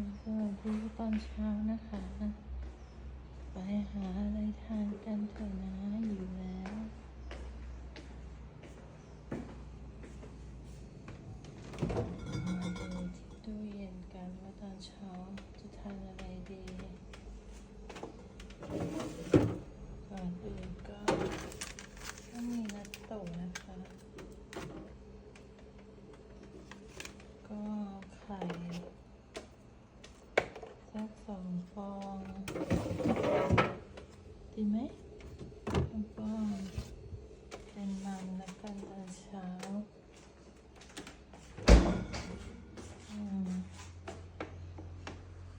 สวัสดีตอนเช้านะคะ ไปหาอะไรทานกันเถอะนะอยู่แล้วมาดูที่ตู้เย็นกันว่าตอนเช้าจะทานอะไรดีก่อนอื่นก็ก็มีนัตโตะนะคะ ก็ไข่ ฟองดีไหมแล้วก็เป็นมันแล้วกันตอนเช้าอืม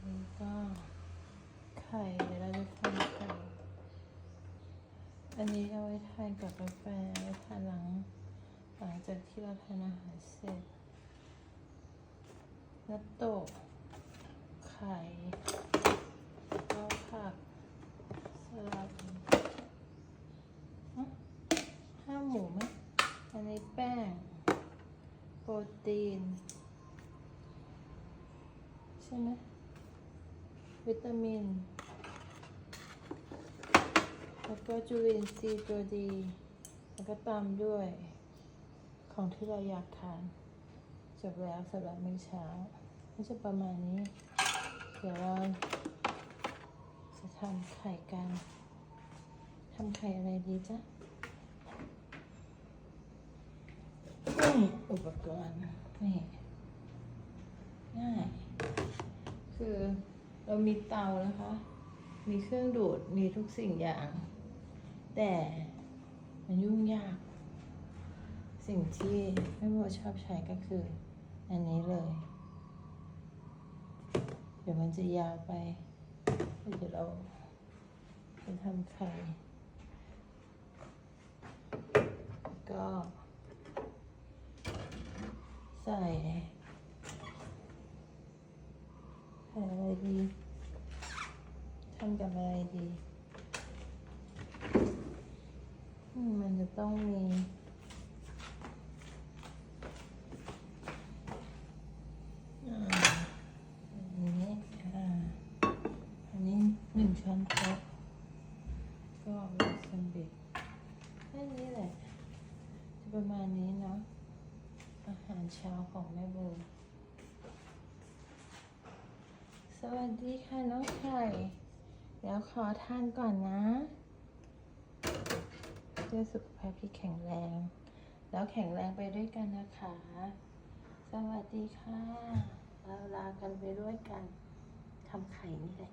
แล้วก็ไข่เดี๋ยวเราจะทำไข่อันนี้เอาไว้ทานกับกาแฟไว้ทานหลังหลังจากที่เราทานอาหารเสร็จนัตโตะไข่ข้าวผักสลัดฮะห้าหมูไหมอันนี้แป้ง โปรตีน ใช่ไหมวิตามิน แล้วก็จุลินทรีย์ตัวดี แล้วก็ตามด้วย ของที่เราอยากทาน จบแล้วสำหรับมื้อเช้าก็จะประมาณนี้ เดี๋ยวเราจะทำไข่กันทำไข่อะไรดีจ๊ะอุปกรณ์นี่ง่าย คือเรามีเตานะคะ มีเครื่องดูด มีทุกสิ่งอย่าง แต่มันยุ่งยาก สิ่งที่แม่โบชอบใช้ก็คือ อันนี้เลย เดี๋ยวมันจะยาวไปเดี๋ยวเราจะทำไข่ก็ ใส่ใส่อะไร ดีทำกับอะไรดีมันจะต้องมีอันนี้อันนี้หนึ่งช้อนโต๊ะก็วาซาบิแค่นี้แหละ จะประมาณนี้เนาะอาหารเช้าของแม่โบ สวัสดีค่ะน้องไข่เดี๋ยวขอทานก่อนนะเพื่อสุขภาพที่แข็งแรง แล้วแข็งแรงไปด้วยกันนะคะ สวัสดีค่ะ เราลากันไปด้วยกันทำไข่นี่แหละ